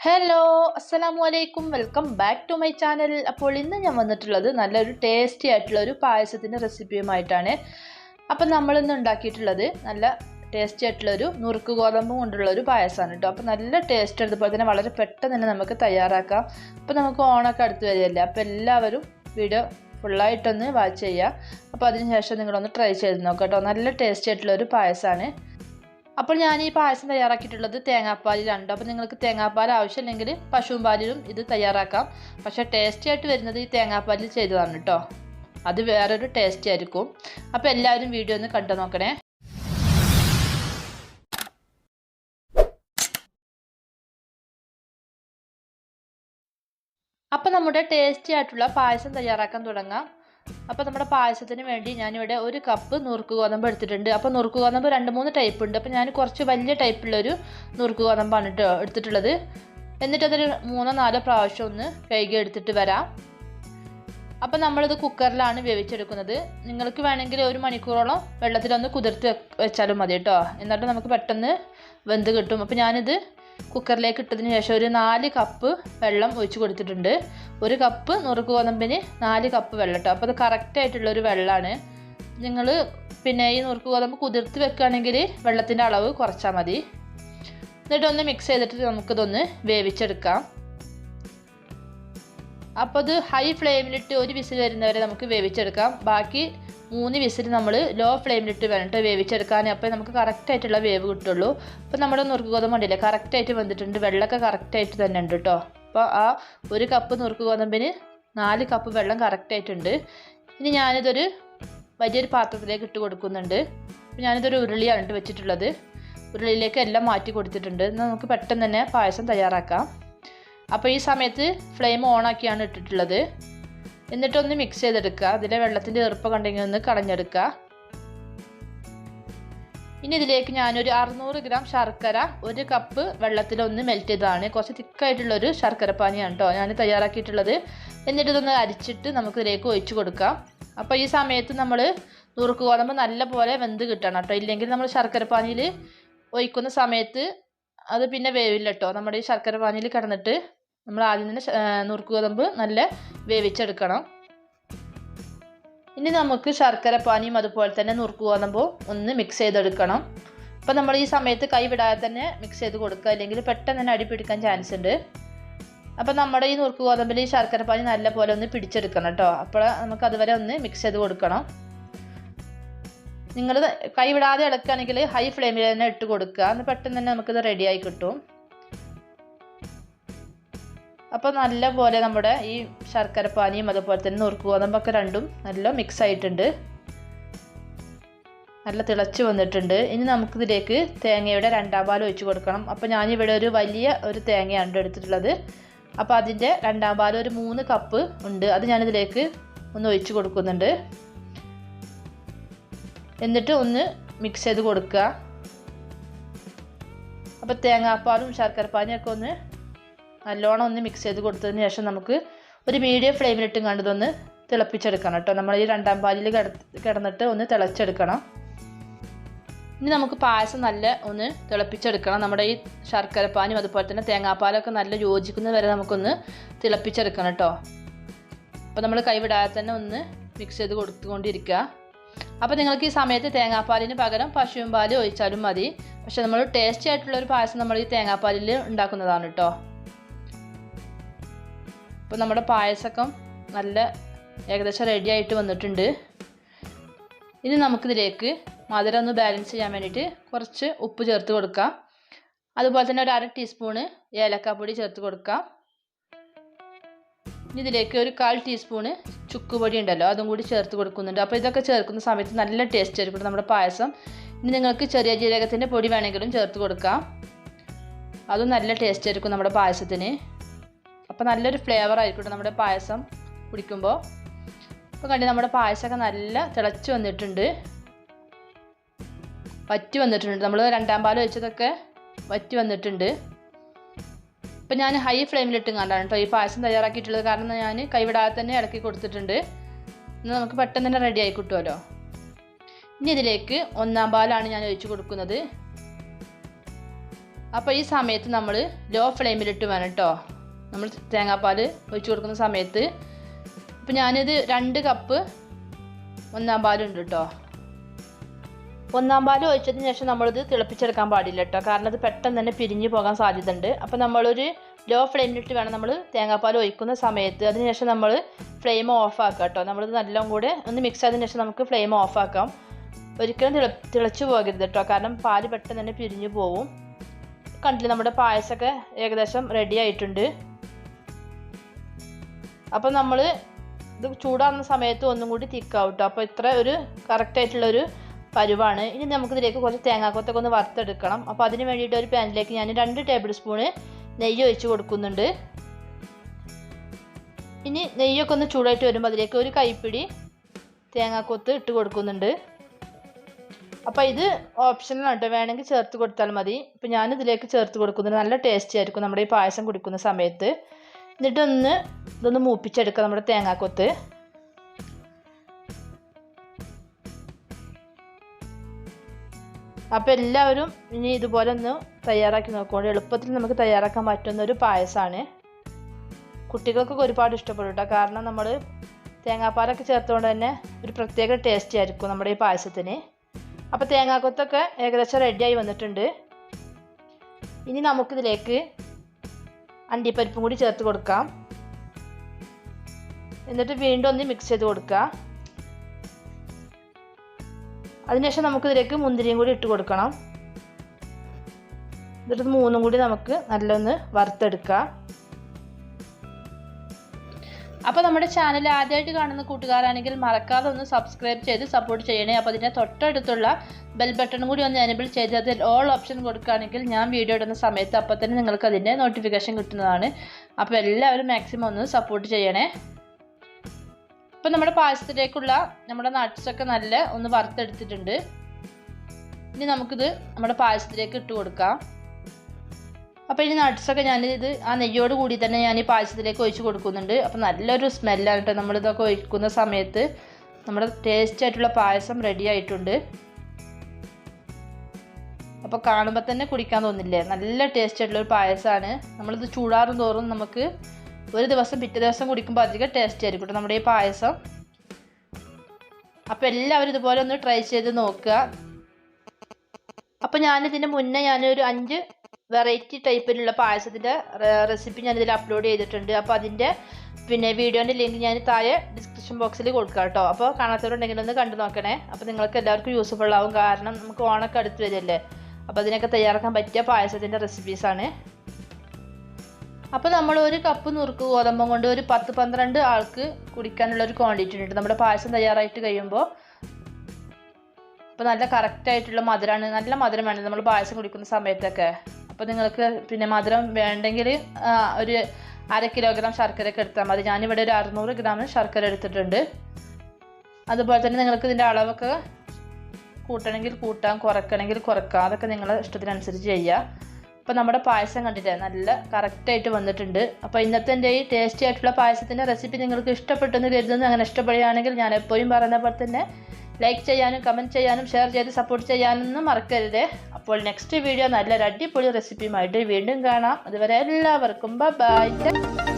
Hello അസ്സലാമു അലൈക്കും welcome back to my channel അപ്പോൾ ഇന്ന് ഞാൻ വന്നിട്ടുള്ളത് നല്ലൊരു ടേസ്റ്റി ആയിട്ടുള്ള ഒരു പായസത്തിന്റെ റെസിപ്പിയുമായിട്ടാണ് അപ്പം നമ്മളിന്ന് ഉണ്ടാക്കിയിട്ടുള്ളത് നല്ല ടേസ്റ്റി ആയിട്ടുള്ള ഒരു നുറുക്ക് ഗോതമ്പ് കൊണ്ടുള്ള ഒരു പായസമാണ് കേട്ടോ. അപ്പോൾ നല്ല ടേസ്റ്റ് അതുപോലെ തന്നെ വളരെ പെട്ടെന്ന് തന്നെ നമുക്ക് തയ്യാറാക്കാം. അപ്പോൾ നമുക്ക് ഓണമൊക്കെ അടുത്ത് വരികയല്ലേ? അപ്പോൾ എല്ലാവരും വീഡിയോ ഫുള്ളായിട്ടൊന്ന് വാച്ച് ചെയ്യുക. അപ്പോൾ അതിനുശേഷം നിങ്ങളൊന്ന് ട്രൈ ചെയ്ത് നോക്കാം കേട്ടോ. നല്ല ടേസ്റ്റി ആയിട്ടുള്ള ഒരു പായസമാണ്. അപ്പോൾ ഞാൻ ഈ പായസം തയ്യാറാക്കിയിട്ടുള്ളത് തേങ്ങാപ്പാലിലാണ് അപ്പോൾ നിങ്ങൾക്ക് തേങ്ങാപ്പാൽ ആവശ്യമില്ലെങ്കിൽ പശുവും പാലിലും ഇത് തയ്യാറാക്കാം. പക്ഷേ ടേസ്റ്റി ആയിട്ട് വരുന്നത് ഈ തേങ്ങാപ്പാലിൽ ചെയ്തതാണ് കേട്ടോ. അത് വേറൊരു ടേസ്റ്റി ആയിരിക്കും. അപ്പോൾ എല്ലാവരും വീഡിയോ ഒന്ന് കണ്ടു നോക്കണേ. അപ്പോൾ നമ്മുടെ ടേസ്റ്റി ആയിട്ടുള്ള പായസം തയ്യാറാക്കാൻ തുടങ്ങാം. അപ്പോൾ നമ്മുടെ പായസത്തിന് വേണ്ടി ഞാനിവിടെ ഒരു കപ്പ് നുറുക്ക് ഗോതമ്പ് എടുത്തിട്ടുണ്ട്. അപ്പോൾ നുറുക്ക് ഗോതമ്പ് രണ്ട് മൂന്ന് ടൈപ്പ് ഉണ്ട്. അപ്പോൾ ഞാൻ കുറച്ച് വലിയ ടൈപ്പുള്ളൊരു നുറുക്ക് ഗോതമ്പാണ് കേട്ടോ എടുത്തിട്ടുള്ളത്. എന്നിട്ട് അതൊരു മൂന്നോ നാലോ പ്രാവശ്യം ഒന്ന് കഴുകി എടുത്തിട്ട് വരാം. അപ്പോൾ നമ്മളിത് കുക്കറിലാണ് വേവിച്ചെടുക്കുന്നത്. നിങ്ങൾക്ക് വേണമെങ്കിൽ ഒരു മണിക്കൂറോളം വെള്ളത്തിലൊന്ന് കുതിർത്ത് വെച്ചാലും മതി കേട്ടോ എന്നിട്ട് നമുക്ക് പെട്ടെന്ന് വെന്ത് കിട്ടും. അപ്പോൾ ഞാനിത് കുക്കറിലേക്ക് ഇട്ടതിന് ശേഷം ഒരു നാല് കപ്പ് വെള്ളം ഒഴിച്ച് കൊടുത്തിട്ടുണ്ട്. ഒരു കപ്പ് നുറുക്ക് ഗോതമ്പിന് നാല് കപ്പ് വെള്ളം കേട്ടോ അപ്പോൾ അത് കറക്റ്റ് ആയിട്ടുള്ള ഒരു വെള്ളമാണ് നിങ്ങൾ പിന്നെ ഈ നുറുക്ക് ഗോതമ്പ് കുതിർത്ത് വെക്കുകയാണെങ്കിൽ വെള്ളത്തിന്റെ അളവ് കുറച്ചാൽ മതി. എന്നിട്ടൊന്ന് മിക്സ് ചെയ്തിട്ട് നമുക്കിതൊന്ന് വേവിച്ചെടുക്കാം. അപ്പോൾ അത് ഹൈ ഫ്ലെയിമിലിട്ട് ഒരു വിസിൽ വരുന്നവരെ നമുക്ക് വേവിച്ചെടുക്കാം. ബാക്കി മൂന്ന് വിസിൽ നമ്മൾ ലോ ഫ്ലെയിമിലിട്ട് കേട്ടോ വേവിച്ചെടുക്കാൻ. അപ്പോൾ നമുക്ക് കറക്റ്റായിട്ടുള്ള വേവ് കിട്ടുള്ളൂ. അപ്പോൾ നമ്മുടെ നുറുക്ക് ഗോതമ്പ് ഉണ്ടല്ലേ കറക്റ്റായിട്ട് വന്നിട്ടുണ്ട്. വെള്ളമൊക്കെ കറക്റ്റായിട്ട് തന്നെ ഉണ്ട് കേട്ടോ അപ്പോൾ ആ ഒരു കപ്പ് നുറുക്ക് ഗോതമ്പിന് നാല് കപ്പ് വെള്ളം കറക്റ്റായിട്ടുണ്ട് ഇനി ഞാനിതൊരു വലിയൊരു പാത്രത്തിലേക്ക് ഇട്ട് കൊടുക്കുന്നുണ്ട്. അപ്പോൾ ഞാനിതൊരു ഉരുളിയാണ് ഇട്ട് വെച്ചിട്ടുള്ളത്. ഉരുളിയിലേക്ക് എല്ലാം മാറ്റി കൊടുത്തിട്ടുണ്ട്. എന്നാൽ നമുക്ക് പെട്ടെന്ന് തന്നെ പായസം തയ്യാറാക്കാം. അപ്പോൾ ഈ സമയത്ത് ഫ്ലെയിം ഓണാക്കിയാണ് ഇട്ടിട്ടുള്ളത്. എന്നിട്ടൊന്ന് മിക്സ് ചെയ്തെടുക്കുക. അതിലെ വെള്ളത്തിന്റെ ഈർപ്പം കണ്ടെങ്കിൽ ഒന്ന് കളഞ്ഞെടുക്കുക. ഇനി ഇതിലേക്ക് ഞാനൊരു അറുന്നൂറ് ഗ്രാം ശർക്കര ഒരു കപ്പ് വെള്ളത്തിലൊന്ന് മെൽറ്റ് ചെയ്തതാണ്. കുറച്ച് തിക്കായിട്ടുള്ളൊരു ശർക്കര പാനിയാണ് കേട്ടോ ഞാൻ തയ്യാറാക്കിയിട്ടുള്ളത്. എന്നിട്ട് ഇതൊന്ന് അരിച്ചിട്ട് നമുക്ക് ഇതിലേക്ക് ഒഴിച്ചു കൊടുക്കാം. അപ്പോൾ ഈ സമയത്ത് നമ്മൾ നുറുക്ക് ഗോതമ്പ് നല്ല പോലെ വെന്ത് കിട്ടണം കേട്ടോ ഇല്ലെങ്കിൽ നമ്മൾ ശർക്കര പാനിയിൽ ഒഴിക്കുന്ന സമയത്ത് അത് പിന്നെ വേവില്ല കേട്ടോ നമ്മുടെ ഈ ശർക്കര പാനിയിൽ കിടന്നിട്ട് നമ്മൾ ആദ്യം തന്നെ നുറുക്കുകതമ്പ് നല്ല വേവിച്ചെടുക്കണം. ഇനി നമുക്ക് ശർക്കര പാനിയും അതുപോലെ തന്നെ നുറുക്ക് ഗോതമ്പും ഒന്ന് മിക്സ് ചെയ്തെടുക്കണം. അപ്പോൾ നമ്മൾ ഈ സമയത്ത് കൈ വിടാതെ തന്നെ മിക്സ് ചെയ്ത് കൊടുക്കുക. അല്ലെങ്കിൽ പെട്ടെന്ന് തന്നെ അടി പിടിക്കാൻ ചാൻസ് ഉണ്ട്. അപ്പോൾ നമ്മുടെ ഈ നുറുക്ക് ഗോതമ്പിൽ ഈ ശർക്കര പാനി നല്ല പോലെ ഒന്ന് പിടിച്ചെടുക്കണം കേട്ടോ. അപ്പോൾ നമുക്ക് അതുവരെ ഒന്ന് മിക്സ് ചെയ്ത് കൊടുക്കണം. നിങ്ങൾ കൈ വിടാതെ ഇളക്കുകയാണെങ്കിൽ ഹൈ ഫ്ലെയിമിൽ തന്നെ ഇട്ട് കൊടുക്കുക. എന്ന് പെട്ടെന്ന് തന്നെ നമുക്കിത് റെഡിയായി കിട്ടും. അപ്പോൾ നല്ല പോലെ നമ്മുടെ ഈ ശർക്കരപ്പാനിയും അതുപോലെ തന്നെ നുറുക്കുകോതമ്പൊക്കെ രണ്ടും നല്ല മിക്സ് ആയിട്ടുണ്ട്. നല്ല തിളച്ച് വന്നിട്ടുണ്ട്. ഇനി നമുക്കിതിലേക്ക് തേങ്ങയുടെ രണ്ടാം പാൽ ഒഴിച്ച് കൊടുക്കണം. അപ്പോൾ ഞാനിവിടെ ഒരു വലിയ ഒരു തേങ്ങയാണ് എടുത്തിട്ടുള്ളത്. അപ്പോൾ അതിന്റെ രണ്ടാം പാൽ ഒരു മൂന്ന് കപ്പ് ഉണ്ട്. അത് ഞാനിതിലേക്ക് ഒന്ന് ഒഴിച്ച് കൊടുക്കുന്നുണ്ട്. എന്നിട്ട് ഒന്ന് മിക്സ് ചെയ്ത് കൊടുക്കുക. അപ്പോൾ തേങ്ങാപ്പാലും ശർക്കരപ്പാനിയും ഒക്കെ ഒന്ന് നല്ലോണം ഒന്ന് മിക്സ് ചെയ്ത് കൊടുത്തതിന് ശേഷം നമുക്ക് ഒരു മീഡിയം ഫ്ലെയിമിലിട്ടും കണ്ടതൊന്ന് തിളപ്പിച്ചെടുക്കണം കേട്ടോ. നമ്മൾ ഈ രണ്ടാം പാലിൽ കിടന്നിട്ട് ഒന്ന് തിളച്ചെടുക്കണം. ഇനി നമുക്ക് പായസം നല്ല ഒന്ന് തിളപ്പിച്ചെടുക്കണം. നമ്മുടെ ഈ ശർക്കരപ്പാനും അതുപോലെ തന്നെ തേങ്ങാപ്പാലൊക്കെ നല്ല യോജിക്കുന്നത് വരെ നമുക്കൊന്ന് തിളപ്പിച്ചെടുക്കണം കേട്ടോ. അപ്പോൾ നമ്മൾ കൈവിടാതെ തന്നെ ഒന്ന് മിക്സ് ചെയ്ത് കൊടുത്തുകൊണ്ടിരിക്കുക. അപ്പോൾ നിങ്ങൾക്ക് ഈ സമയത്ത് തേങ്ങാപ്പാലിന് പകരം പശുവും പാൽ ഒഴിച്ചാലും മതി. പക്ഷെ നമ്മൾ ടേസ്റ്റി ആയിട്ടുള്ള ഒരു പായസം നമ്മൾ ഈ തേങ്ങാപ്പാലിൽ ഉണ്ടാക്കുന്നതാണ് കേട്ടോ. അപ്പോൾ നമ്മുടെ പായസമൊക്കെ നല്ല ഏകദേശം റെഡി ആയിട്ട് വന്നിട്ടുണ്ട്. ഇനി നമുക്കിതിലേക്ക് മധുരം ഒന്ന് ബാലൻസ് ചെയ്യാൻ വേണ്ടിയിട്ട് കുറച്ച് ഉപ്പ് ചേർത്ത് കൊടുക്കാം. അതുപോലെ തന്നെ ഒരു അര ടീസ്പൂണ് ഏലക്കാപ്പൊടി ചേർത്ത് കൊടുക്കാം. ഇനി ഇതിലേക്ക് ഒരു കാൽ ടീസ്പൂണ് ചുക്കുപൊടി ഉണ്ടല്ലോ അതും കൂടി ചേർത്ത് കൊടുക്കുന്നുണ്ട്. അപ്പോൾ ഇതൊക്കെ ചേർക്കുന്ന സമയത്ത് നല്ല ടേസ്റ്റ് ആയിരിക്കും നമ്മുടെ പായസം. ഇനി നിങ്ങൾക്ക് ചെറിയ ജീരകത്തിന്റെ പൊടി വേണമെങ്കിലും ചേർത്ത് കൊടുക്കാം. അതും നല്ല ടേസ്റ്റ് ആയിരിക്കും നമ്മുടെ പായസത്തിന്. അപ്പോൾ നല്ലൊരു ഫ്ലേവർ ആയിരിക്കും നമ്മുടെ പായസം കുടിക്കുമ്പോൾ അപ്പോൾ കണ്ടി നമ്മുടെ പായസമൊക്കെ നല്ല തിളച്ച് വന്നിട്ടുണ്ട്. വറ്റി വന്നിട്ടുണ്ട്. നമ്മൾ രണ്ടാം പാൽ വെച്ചതൊക്കെ വറ്റി വന്നിട്ടുണ്ട്. ഇപ്പം ഞാൻ ഹൈ ഫ്ലെയിമിലിട്ട് കണ്ടാണ് കേട്ടോ. ഈ പായസം തയ്യാറാക്കിയിട്ടുള്ളത് കാരണം ഞാൻ കൈവിടാതെ തന്നെ ഇളക്കി കൊടുത്തിട്ടുണ്ട്. ഇന്ന് നമുക്ക് പെട്ടെന്ന് തന്നെ റെഡി ആയി കിട്ടുമല്ലോ ഇനി ഇതിലേക്ക് ഒന്നാം പാലാണ് ഞാൻ ഒഴിച്ചു കൊടുക്കുന്നത്. അപ്പോൾ ഈ സമയത്ത് നമ്മൾ ലോ ഫ്ലെയിമിലിട്ട് വേണം കേട്ടോ. നമ്മൾ തേങ്ങാപ്പാൽ ഒഴിച്ചു കൊടുക്കുന്ന സമയത്ത്. ഇപ്പം ഞാനിത് രണ്ട് കപ്പ് ഒന്നാം പാലുണ്ട് കേട്ടോ ഒന്നാം പാൽ ഒഴിച്ചതിന് ശേഷം നമ്മളിത് തിളപ്പിച്ചെടുക്കാൻ പാടില്ല കേട്ടോ കാരണം അത് പെട്ടെന്ന് തന്നെ പിരിഞ്ഞു പോകാൻ സാധ്യതയുണ്ട്. അപ്പോൾ നമ്മളൊരു ലോ ഫ്ലെയിമിലിട്ട് വേണം നമ്മൾ തേങ്ങാപ്പാൽ ഒഴിക്കുന്ന സമയത്ത്. അതിനുശേഷം നമ്മൾ ഫ്ലെയിം ഓഫ് ആക്കുക കേട്ടോ നമ്മളിത് നല്ലോണം കൂടെ ഒന്ന് മിക്സ് ആയതിനു ശേഷം നമുക്ക് ഫ്ലെയിം ഓഫ് ആക്കാം. ഒരിക്കലും തിള തിളച്ചു പോകരുത് കേട്ടോ കാരണം പാൽ പെട്ടെന്ന് തന്നെ പിരിഞ്ഞു പോവും. കണ്ടില്ല നമ്മുടെ പായസമൊക്കെ ഏകദേശം റെഡി ആയിട്ടുണ്ട്. അപ്പോൾ നമ്മൾ ഇത് ചൂടാകുന്ന സമയത്ത് ഒന്നും കൂടി തിക്കാവും കേട്ടോ അപ്പോൾ ഇത്ര ഒരു കറക്റ്റായിട്ടുള്ളൊരു പരുവാണ്. ഇനി നമുക്കിതിലേക്ക് കുറച്ച് തേങ്ങാക്കൊത്തൊക്കെ ഒന്ന് വറുത്തെടുക്കണം. അപ്പോൾ അതിന് വേണ്ടിയിട്ട് ഒരു പാനിലേക്ക് ഞാൻ രണ്ട് ടേബിൾ സ്പൂണ് നെയ്യ് ഒഴിച്ച് കൊടുക്കുന്നുണ്ട്. ഇനി നെയ്യൊക്കെ ഒന്ന് ചൂടായിട്ട് വരുമ്പോൾ അതിലേക്ക് ഒരു കൈപ്പിടി തേങ്ങാക്കൊത്ത് ഇട്ട് കൊടുക്കുന്നുണ്ട്. അപ്പോൾ ഇത് ഓപ്ഷനിലാണ് കേട്ടോ വേണമെങ്കിൽ ചേർത്ത് കൊടുത്താൽ മതി. ഇപ്പോൾ ഞാനിതിലേക്ക് ചേർത്ത് കൊടുക്കുന്നുണ്ട്. നല്ല ടേസ്റ്റി ആയിരിക്കും നമ്മുടെ ഈ പായസം കുടിക്കുന്ന സമയത്ത്. എന്നിട്ടൊന്ന് ഇതൊന്ന് മൂപ്പിച്ചെടുക്കുക നമ്മുടെ തേങ്ങാക്കൊത്ത്. അപ്പോൾ എല്ലാവരും ഇനി ഇതുപോലെ ഒന്ന് തയ്യാറാക്കി നോക്കുകൊണ്ട് എളുപ്പത്തിൽ നമുക്ക് തയ്യാറാക്കാൻ പറ്റുന്ന ഒരു പായസമാണ് കുട്ടികൾക്കൊക്കെ ഒരുപാട് ഇഷ്ടപ്പെടും കേട്ടോ കാരണം നമ്മൾ തേങ്ങാപ്പാലൊക്കെ ചേർത്തുകൊണ്ട് തന്നെ ഒരു പ്രത്യേക ടേസ്റ്റ് ആയിരിക്കും നമ്മുടെ ഈ പായസത്തിന്. അപ്പോൾ തേങ്ങാക്കൊത്തൊക്കെ ഏകദേശം റെഡിയായി വന്നിട്ടുണ്ട്. ഇനി നമുക്കിതിലേക്ക് അണ്ടിപ്പരിപ്പും കൂടി ചേർത്ത് കൊടുക്കാം. എന്നിട്ട് വീണ്ടും ഒന്ന് മിക്സ് ചെയ്ത് കൊടുക്കുക. അതിനുശേഷം നമുക്കിതിലേക്ക് മുന്തിരിയും കൂടി ഇട്ട് കൊടുക്കണം. എന്നിട്ട് മൂന്നും കൂടി നമുക്ക് നല്ലൊന്ന് വറുത്തെടുക്കാം. അപ്പോൾ നമ്മുടെ ചാനൽ ആദ്യമായിട്ട് കാണുന്ന കൂട്ടുകാരാണെങ്കിൽ മറക്കാതെ ഒന്ന് സബ്സ്ക്രൈബ് ചെയ്ത് സപ്പോർട്ട് ചെയ്യണേ. അപ്പോൾ അതിന്റെ തൊട്ടടുത്തുള്ള ബെൽ ബട്ടണും കൂടി ഒന്ന് എനേബിൾ ചെയ്ത് അതിൽ ഓൾ ഓപ്ഷൻ കൊടുക്കുകയാണെങ്കിൽ ഞാൻ വീഡിയോ ഇടുന്ന സമയത്ത് അപ്പോൾ തന്നെ നിങ്ങൾക്ക് അതിന്റെ നോട്ടിഫിക്കേഷൻ കിട്ടുന്നതാണ്. അപ്പോൾ എല്ലാവരും മാക്സിമം ഒന്ന് സപ്പോർട്ട് ചെയ്യണേ. ഇപ്പം നമ്മുടെ പായസത്തിലേക്കുള്ള നമ്മുടെ നട്ട്സൊക്കെ നല്ല ഒന്ന് വറുത്തെടുത്തിട്ടുണ്ട്. ഇനി നമുക്കിത് നമ്മുടെ പായസത്തിലേക്ക് ഇട്ട് കൊടുക്കാം. അപ്പോൾ ഈ നട്ട്സൊക്കെ ഞാനിത് ആ നെയ്യോട് കൂടി തന്നെ ഞാൻ ഈ പായസത്തിലേക്ക് ഒഴിച്ച് കൊടുക്കുന്നുണ്ട്. അപ്പോൾ നല്ലൊരു സ്മെല്ലാണ് കേട്ടോ നമ്മളിതൊക്കെ ഒഴിക്കുന്ന സമയത്ത്. നമ്മുടെ ടേസ്റ്റ് ആയിട്ടുള്ള പായസം റെഡി ആയിട്ടുണ്ട്. അപ്പോൾ കാണുമ്പോൾ തന്നെ കുടിക്കാൻ തോന്നില്ലേ? നല്ല ടേസ്റ്റ് ആയിട്ടുള്ള ഒരു പായസമാണ് നമ്മളിത് ചൂടാറും തോറും നമുക്ക് ഒരു ദിവസം പിറ്റേ ദിവസം കുടിക്കുമ്പോൾ അധികം ടേസ്റ്റ് ആയിരിക്കും നമ്മുടെ ഈ പായസം. അപ്പോൾ എല്ലാവരും ഇതുപോലെ ഒന്ന് ട്രൈ ചെയ്ത് നോക്കുക. അപ്പോൾ ഞാനിതിന് മുന്നേ ഞാനൊരു അഞ്ച് വെറൈറ്റി ടൈപ്പിലുള്ള പായസത്തിന്റെ റെസിപ്പി ഞാനിതിൽ അപ്ലോഡ് ചെയ്തിട്ടുണ്ട്. അപ്പോൾ അതിന്റെ പിന്നെ വീഡിയോന്റെ ലിങ്ക് ഞാൻ താഴെ ഡിസ്ക്രിപ്ഷൻ ബോക്സിൽ കൊടുക്കാം കേട്ടോ അപ്പോൾ കാണാത്തവരുണ്ടെങ്കിൽ ഒന്ന് കണ്ടു നോക്കണേ. അപ്പോൾ നിങ്ങൾക്ക് എല്ലാവർക്കും യൂസ്ഫുൾ ആവും. കാരണം നമുക്ക് ഓണൊക്കെ അടുത്ത് വരില്ലേ? അപ്പോൾ അതിനൊക്കെ തയ്യാറാക്കാൻ പറ്റിയ പായസത്തിന്റെ റെസിപ്പീസാണ് അപ്പോൾ നമ്മൾ ഒരു കപ്പ് നുറുക്ക് ഗോതമ്പം കൊണ്ട് ഒരു പത്ത് പന്ത്രണ്ട് ആൾക്ക് കുടിക്കാനുള്ള ഒരു ക്വാണ്ടിറ്റി ഉണ്ട് നമ്മുടെ പായസം തയ്യാറായിട്ട് കഴിയുമ്പോൾ അപ്പോൾ നല്ല കറക്റ്റായിട്ടുള്ള മധുരമാണ് നല്ല മധുരം വേണം നമ്മൾ പായസം കുടിക്കുന്ന സമയത്തൊക്കെ. അപ്പോൾ നിങ്ങൾക്ക് പിന്നെ മധുരം വേണ്ടെങ്കിൽ ഒരു അര കിലോഗ്രാം ശർക്കരയൊക്കെ എടുത്താൽ മതി. ഞാനിവിടെ ഒരു അറുന്നൂറ് ഗ്രാം ശർക്കര എടുത്തിട്ടുണ്ട്. അതുപോലെ തന്നെ നിങ്ങൾക്ക് ഇതിന്റെ അളവൊക്കെ കൂട്ടണമെങ്കിൽ കൂട്ടാം കുറയ്ക്കണമെങ്കിൽ കുറക്കാം അതൊക്കെ നിങ്ങളുടെ ഇഷ്ടത്തിനനുസരിച്ച് ചെയ്യുക അപ്പോൾ നമ്മുടെ പായസം കണ്ടിട്ട് നല്ല കറക്റ്റായിട്ട് വന്നിട്ടുണ്ട്. അപ്പോൾ ഇന്നത്തെ എന്റെ ഈ ടേസ്റ്റി ആയിട്ടുള്ള പായസത്തിന്റെ റെസിപ്പി നിങ്ങൾക്ക് ഇഷ്ടപ്പെട്ടെന്ന് കരുതുന്നു. അങ്ങനെ ഇഷ്ടപ്പെടുകയാണെങ്കിൽ ഞാൻ എപ്പോഴും പറയുന്ന പോലെ തന്നെ ലൈക്ക് ചെയ്യാനും കമന്റ് ചെയ്യാനും ഷെയർ ചെയ്ത് സപ്പോർട്ട് ചെയ്യാനൊന്നും മറക്കരുത്. അപ്പോൾ നെക്സ്റ്റ് വീഡിയോ നല്ലൊരു അടിപൊളി റെസിപ്പിയുമായിട്ട് വീണ്ടും കാണാം. അതുവരെ എല്ലാവർക്കും ബൈ